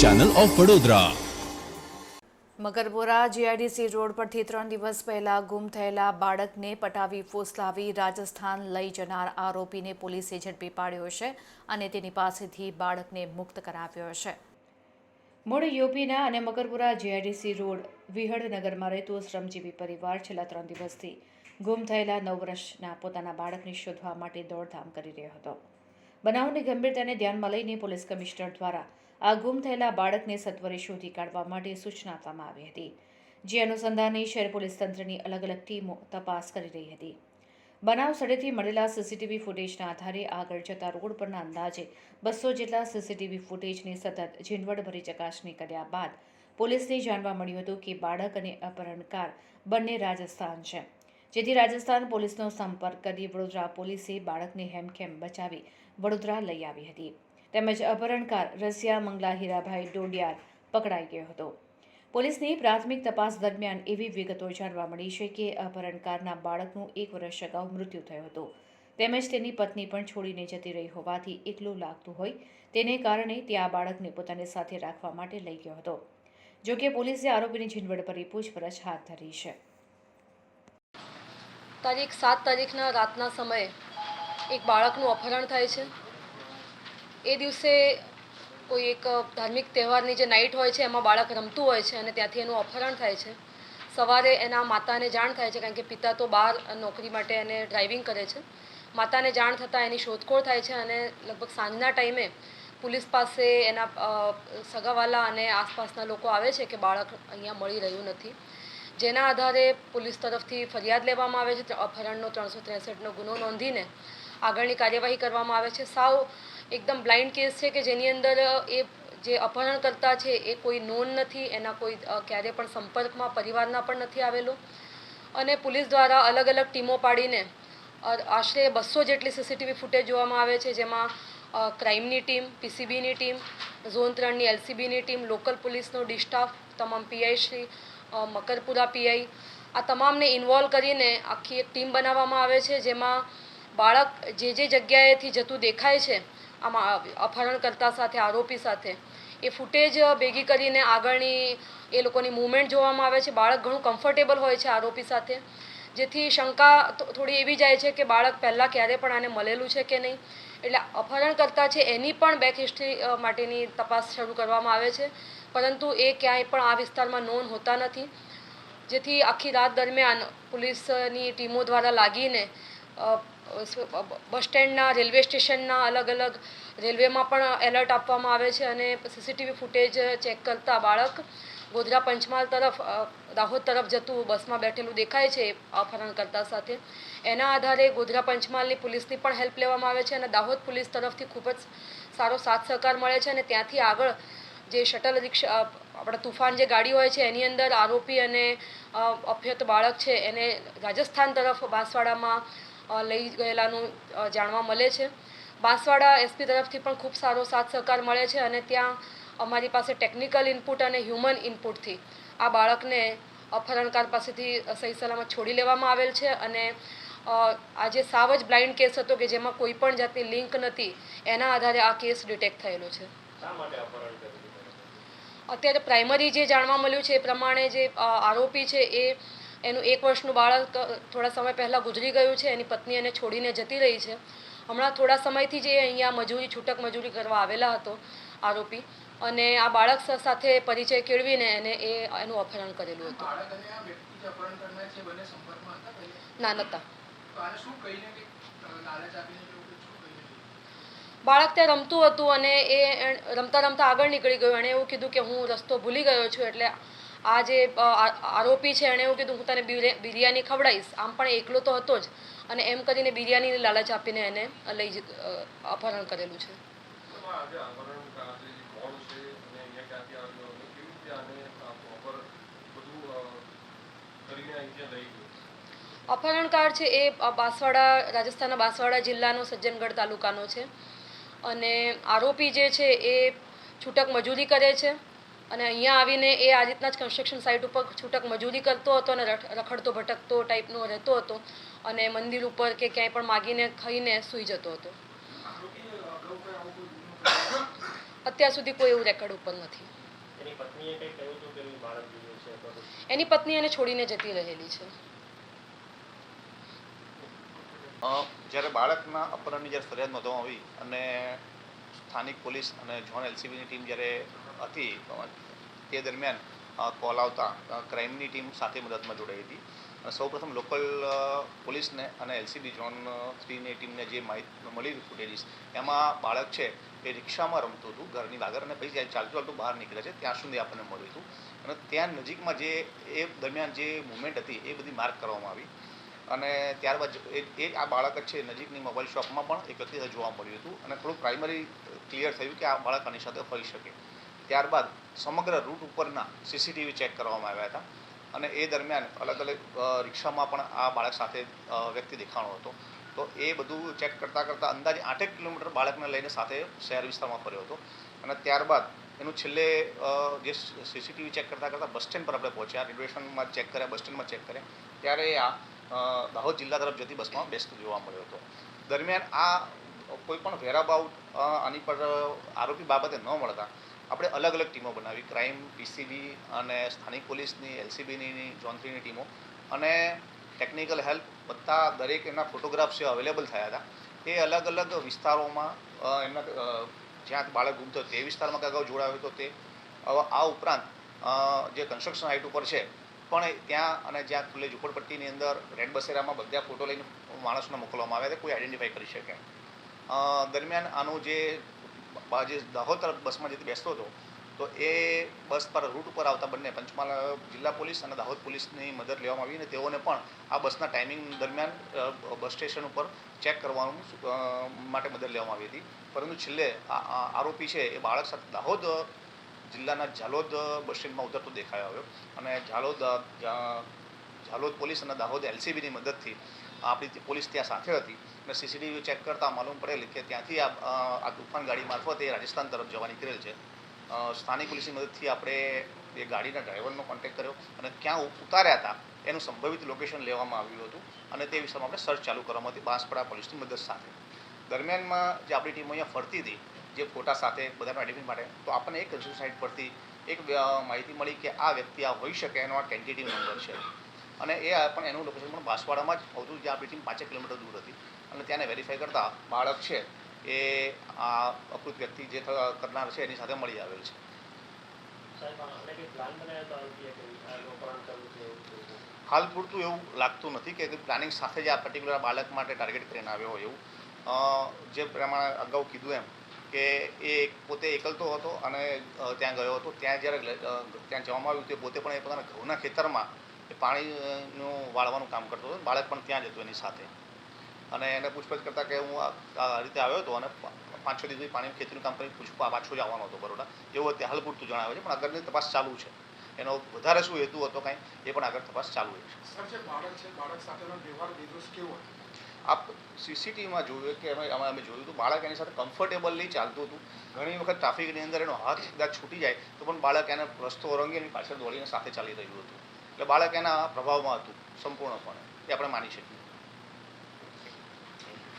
Channel of Vadodara Makarpura GIDC road પરથી ત્રણ દિવસ પહેલા ગુમ થયેલા બાળકને પટાવી ફોસલાવી રાજસ્થાન લઈ જનાર આરોપીને પોલીસે ઝડપી પાડ્યો છે અને તેની પાસેથી બાળકને મુક્ત કરાવ્યો છે. મૂળ યુપીના અને મકરપુરા જીઆઈડીસી રોડ વિહળનગરમાં રહેતો શ્રમજીવી પરિવાર છેલ્લા ત્રણ દિવસથી ગુમ થયેલા નવ વર્ષના પોતાના બાળકને શોધવા માટે દોડધામ કરી રહ્યો હતો. બનાવની ગંભીરતાને ધ્યાનમાં લઈને પોલીસ કમિશનર દ્વારા આ ગુમ થયેલા બાળકને સત્વરે શોધી કાઢવા માટે સૂચના આપવામાં આવી હતી, જે અનુસંધાને શહેર પોલીસ તંત્રની અલગ અલગ ટીમો તપાસ કરી રહી હતી. બનાવ સ્થળેથી મળેલા સીસીટીવી ફૂટેજના આધારે આગળ જતા રોડ પરના અંદાજે બસો જેટલા સીસીટીવી ફૂટેજની સતત ઝીણવટભરી ચકાસણી કર્યા બાદ પોલીસને જાણવા મળ્યું હતું કે બાળક અને અપહરણકાર બંને રાજસ્થાન છે. જેથી રાજસ્થાન પોલીસનો સંપર્ક કરી વડોદરા પોલીસે બાળકને હેમખેમ બચાવી વડોદરા લઈ આવી હતી. તેમજ અપહરણકાર રસિયા મંગલા હીરાભાઈ ડોડિયાર પકડાઈ ગયો હતો. પોલીસની પ્રાથમિક તપાસ દરમિયાન એવી વિગતો જાણવા મળી છે કે અપહરણકારના બાળકનું એક વર્ષ અગાઉ મૃત્યુ થયું હતું. તેમજ તેની પત્ની પણ છોડીને જતી રહી હોવાથી એકલું લાગતું હોય તેને કારણે તે આ બાળકને પોતાની સાથે રાખવા માટે લઈ ગયો હતો. જો કે પોલીસે આરોપીની ઝીણવટભરી પૂછપરછ હાથ ધરી છે. તારીખ સાત તારીખના રાતના સમયે એક બાળકનું અપહરણ થાય છે. એ દિવસે કોઈ એક ધાર્મિક તહેવારની જે નાઇટ હોય છે, એમાં બાળક રમતું હોય છે અને ત્યાંથી એનું અપહરણ થાય છે. સવારે એના માતાને જાણ થાય છે, કારણ કે પિતા તો બહાર નોકરી માટે એને ડ્રાઇવિંગ કરે છે. માતાને જાણ થતાં એની શોધખોળ થાય છે અને લગભગ સાંજના ટાઈમે પોલીસ પાસે એના સગાવાલા અને આસપાસના લોકો આવે છે કે બાળક અહીંયા મળી રહ્યું નથી. જેના આધારે પોલીસ તરફથી ફરિયાદ લેવામાં આવે છે, અપહરણનો ત્રણસો ત્રેસઠનો ગુનો નોંધીને આગળની કાર્યવાહી કરવામાં આવે છે. સાવ એકદમ બ્લાઇન્ડ કેસ છે કે જેની અંદર એ જે અપહરણકર્તા છે, એ કોઈ નોન નથી, એના કોઈ ક્યારે પણ સંપર્કમાં, પરિવારના પણ નથી આવેલો. અને પોલીસ દ્વારા અલગ અલગ ટીમો પાડીને આશરે બસો જેટલી સીસીટીવી ફૂટેજ જોવામાં આવે છે, જેમાં ક્રાઇમની ટીમ, પીસીબીની ટીમ, ઝોન ત્રણની એલસીબીની ટીમ, લોકલ પોલીસનો ડિસ્ટાફ, તમામ પીઆઈ શ્રી મકરપુરા પીઆઈ, આ તમામને ઇન્વોલ્વ કરીને આખી એક ટીમ બનાવવામાં આવે છે, જેમાં બાળક જે જે જગ્યાએથી જતું દેખાય છે આમાં અપહરણકર્તા સાથે, આરોપી સાથે. એ ફૂટેજ ભેગી કરીને આગળની એ લોકોની મૂવમેન્ટ જોવામાં આવે છે. બાળક ઘણું કમ્ફર્ટેબલ હોય છે આરોપી સાથે. જેથી શંકા થોડી એવી જાય છે કે બાળક પહેલાં ક્યારે પણ આને મળેલું છે કે નહીં. એટલે અપહરણકર્તા છે એની પણ બેક હિસ્ટ્રી માટેની તપાસ શરૂ કરવામાં આવે છે. પરંતુ એ ક્યાંય પણ આ વિસ્તારમાં નોંધ હોતા નથી. જેથી આખી રાત દરમિયાન પોલીસની ટીમો દ્વારા લાગીને બસ સ્ટેન્ડના, રેલવે સ્ટેશનના અલગ અલગ રેલવેમાં પણ એલર્ટ આપવામાં આવે છે અને સીસીટીવી ફૂટેજ ચેક કરતા બાળક ગોધરા પંચમહાલ તરફ દાહોદ તરફ જતું બસમાં બેઠેલું દેખાય છે અપહરણકર્તા સાથે. એના આધારે ગોધરા પંચમહાલની પોલીસની પણ હેલ્પ લેવામાં આવે છે અને દાહોદ પોલીસ તરફથી ખૂબ જ સારો સાથ સહકાર મળે છે અને ત્યાંથી આગળ જે શટલ રિક્ષા આપણા તુફાન જે ગાડી હોય છે એની અંદર આરોપી અને અભ્યત બાળક છે એને રાજસ્થાન તરફ બાંસવાડામાં લઈ ગયેલાનું જાણવા મળે છે. બાંસવાડા એસપી તરફથી પણ ખૂબ સારો સાથ સહકાર મળે છે અને ત્યાં અમારી પાસે ટેકનિકલ ઇનપુટ અને હ્યુમન ઇનપુટથી આ બાળકને અપહરણકાર પાસેથી સહી સલામત છોડી લેવામાં આવેલ છે અને આજે સાવ જ બ્લાઇન્ડ કેસ હતો કે જેમાં કોઈ પણ જાતની લિંક નથી એના આધારે આ કેસ ડિટેક્ટ થયેલો છે. અત્યારે પ્રાઇમરી જે જાણવા મળ્યું છે એ પ્રમાણે જે આરોપી છે એ એનું એક વર્ષનું બાળક થોડા સમય પહેલાં ગુજરી ગયું છે, એની પત્ની એને છોડીને જતી રહી છે. હમણાં થોડા સમયથી જે અહીંયા મજૂરી, છૂટક મજૂરી કરવા આવેલા હતો આરોપી અને આ બાળક સાથે પરિચય કેળવીને એને એ, એનું અપહરણ કરેલું હતું. ના નહોતા બાળક ત્યાં રમતું હતું અને એ રમતા રમતા આગળ નીકળી ગયું. એણે એવું કીધું કે હું રસ્તો ભૂલી ગયો છું એટલે આ જે આરોપી છે એણે એવું કીધું હું તને બિરે- બિરયાની ખવડાવીશ આમ પણ એકલો તો હતો જ. અને એમ કરીને બિરયાનીની લાલચ આપીને એને લઈ અપહરણ કરેલું છે. અપહરણકાર છે એ બાંસવાડા રાજસ્થાનના બાંસવાડા જિલ્લાનો સજ્જનગઢ તાલુકાનો છે. અને આરોપી જે છે એ છૂટક મજૂરી કરે છે. અને અહીંયા આવીને એ આ રીતના જ કન્સ્ટ્રક્શન સાઇટ ઉપર છૂટક મજૂરી કરતો હતો અને રખ- રખડતો ભટકતો ટાઈપનો રહેતો હતો અને મંદિર ઉપર કે ક્યાંય પણ માગીને ખાઈને સૂઈ જતો હતો? અત્યાર સુધી કોઈ એવું રેકોર્ડ ઉપર નથી એની પત્ની એને છોડીને જતી રહેલી છે જ્યારે બાળકના અપહરણની જ્યારે ફરિયાદ નોંધવામાં આવી અને સ્થાનિક પોલીસ અને જોન એલસીબીની ટીમ જ્યારે હતી. તે દરમિયાન કોલ આવતા ક્રાઇમની ટીમ સાથે મદદમાં જોડાઈ હતી. અને સૌપ્રથમ લોકલ પોલીસને અને એલસીબી ઝોન થ્રીની ટીમને જે માહિતી મળી ફૂટેજીસ એમાં બાળક છે એ રિક્ષામાં રમતું હતું, ઘરની બહાર અને પછી ચાલતું ચાલતું બહાર નીકળે છે, ત્યાં સુધી આપણને મળ્યું હતું. અને ત્યાં નજીકમાં જે, એ દરમિયાન જે મુવમેન્ટ હતી, એ બધી માર્ક કરવામાં આવી. અને ત્યારબાદ એ આ બાળક છે, નજીકની મોબાઈલ શોપમાં પણ એક વ્યક્તિ જોવા મળ્યું હતું. અને થોડું પ્રાઇમરી ક્લિયર થયું કે આ બાળક આની સાથે હોઈ શકે. ત્યારબાદ સમગ્ર રૂટ ઉપરના સીસીટીવી ચેક કરવામાં આવ્યા હતા. અને એ દરમિયાન અલગ અલગ રિક્ષામાં પણ આ બાળક સાથે વ્યક્તિ દેખાણો હતો. તો એ બધું ચેક કરતાં કરતાં અંદાજે આઠેક કિલોમીટર બાળકને લઈને સાથે શહેર વિસ્તારમાં ફર્યો હતો. અને ત્યારબાદ એનું છેલ્લે જે સીસીટીવી ચેક કરતાં કરતાં બસ સ્ટેન્ડ પર આપણે પહોંચ્યા. રેલવે સ્ટેશનમાં ચેક કર્યા બસ સ્ટેન્ડમાં ચેક કર્યા. ત્યારે આ દાહોદ જિલ્લા તરફ જતી બસમાં બેસતો જોવા મળ્યો હતો. દરમિયાન આ કોઈ પણ વેરાબાઉટ આની પર આરોપી બાબતે ન મળતા આપણે અલગ અલગ ટીમો બનાવી. ક્રાઇમ, પીસીબી અને સ્થાનિક પોલીસની, એલસીબીની ઝોન થ્રીની ટીમો. અને ટેકનિકલ હેલ્પ બધા દરેક એના ફોટોગ્રાફ્સ જે અવેલેબલ થયા હતા, એ અલગ અલગ વિસ્તારોમાં એમના જ્યાં બાળક ગુમતો તે વિસ્તારમાં અગાઉ જોડાયો હતો તે. આ ઉપરાંત જે કન્સ્ટ્રક્શન હાઇટ ઉપર છે, પણ ત્યાં અને જ્યાં ખુલ્લે ઝૂંપડપટ્ટીની અંદર, રેડ બસેરામાં બધા ફોટો લઈને માણસને મોકલવામાં આવ્યા હતા, કોઈ આઈડેન્ટિફાઈ કરી શકે દરમિયાન આનું જે જે દાહોદ તરફ બસમાં જેથી બેસતો હતો, તો એ બસ પર રૂટ ઉપર આવતા બંને, પંચમહાલ જિલ્લા પોલીસ અને દાહોદ પોલીસની મદદ લેવામાં આવી અને તેઓને પણ આ બસના ટાઈમિંગ દરમિયાન બસ સ્ટેશન ઉપર ચેક કરવાનું માટે મદદ લેવામાં આવી હતી. પરંતુ છેલ્લે આરોપી છે એ બાળક સાથે દાહોદ જિલ્લાના ઝાલોદ બસ સ્ટેન્ડમાં ઉતરતો દેખાયો આવ્યો. અને ઝાલોદ ઝાલોદ પોલીસ અને દાહોદ એલસીબીની મદદથી આપણી પોલીસ ત્યાં સાથે હતી અને સીસીટીવી ચેક કરતાં માલુમ પડેલ કે ત્યાંથી આ આ તુફાન ગાડી મારફતે રાજસ્થાન તરફ જવા નીકળેલ છે. સ્થાનિક પોલીસની મદદથી આપણે એ ગાડીના ડ્રાઈવરનો કોન્ટેક્ટ કર્યો અને ક્યાં ઉતાર્યા હતા. એનું સંભવિત લોકેશન લેવામાં આવ્યું હતું અને તે વિષયમાં આપણે સર્ચ ચાલુ કરવામાં હતી બાંસપડા પોલીસની મદદ સાથે. દરમિયાનમાં જે આપણી ટીમ અહીંયા ફરતી હતી, જે ફોટા સાથે બધાના આઈડેન્ટિટી માટે, તો આપણને એક સાઇટ પરથી એક માહિતી મળી કે આ વ્યક્તિ આ હોઈ શકે એનો આ કેન્ડિડેટ નંબર છે. અને એ પણ એનું લોકેશન પણ બાંસવાડામાં જ હતું જે આપણી ટીમ પાંચેક કિલોમીટર દૂર હતી. અને ત્યાંને વેરીફાઈ કરતાં બાળક છે એ આ અકૃત વ્યક્તિ જે કરનાર છે એની સાથે મળી આવેલ છે? હાલ પૂરતું એવું લાગતું નથી કે પ્લાનિંગ સાથે જ આ પર્ટિક્યુલર બાળક માટે ટાર્ગેટ કરીને આવ્યો હોય એવું. જે પ્રમાણે અગાઉ કીધું એમ કે એ પોતે એકલતો હતો અને ત્યાં ગયો હતો. ત્યાં જ્યારે ત્યાં જવામાં આવ્યું તે પોતે પણ એ પોતાના ઘઉંના ખેતરમાં એ પાણીનું વાળવાનું કામ કરતો હતો. બાળક પણ ત્યાં જ હતું એની સાથે. અને એને પૂછપરછ કરતાં કે હું આ રીતે આવ્યો હતો અને પાંચ છ દિવસ પાણી ખેતીનું કામ કરી પૂછ પાછો જ આવવાનો હતો બરોડા. એવું અત્યારે હાલ પૂરતું જણાવે છે પણ આગળની તપાસ ચાલુ છે. એનો વધારે શું હેતુ હતો કાંઈ એ પણ આગળ તપાસ ચાલુ છે. આપ સીસીટીવીમાં જોયું કે અમે અમે અમે જોયું હતું બાળક એની સાથે કમ્ફર્ટેબલી ચાલતું હતું. ઘણી વખત ટ્રાફિકની અંદર એનો હાથ કદાચ છૂટી જાય તો પણ બાળક એને રસ્તો ઓરંગી એની પાછળ દોડીને સાથે ચાલી રહ્યું હતું. એટલે બાળક એના પ્રભાવમાં હતું સંપૂર્ણપણે એ આપણે માની શકીએ.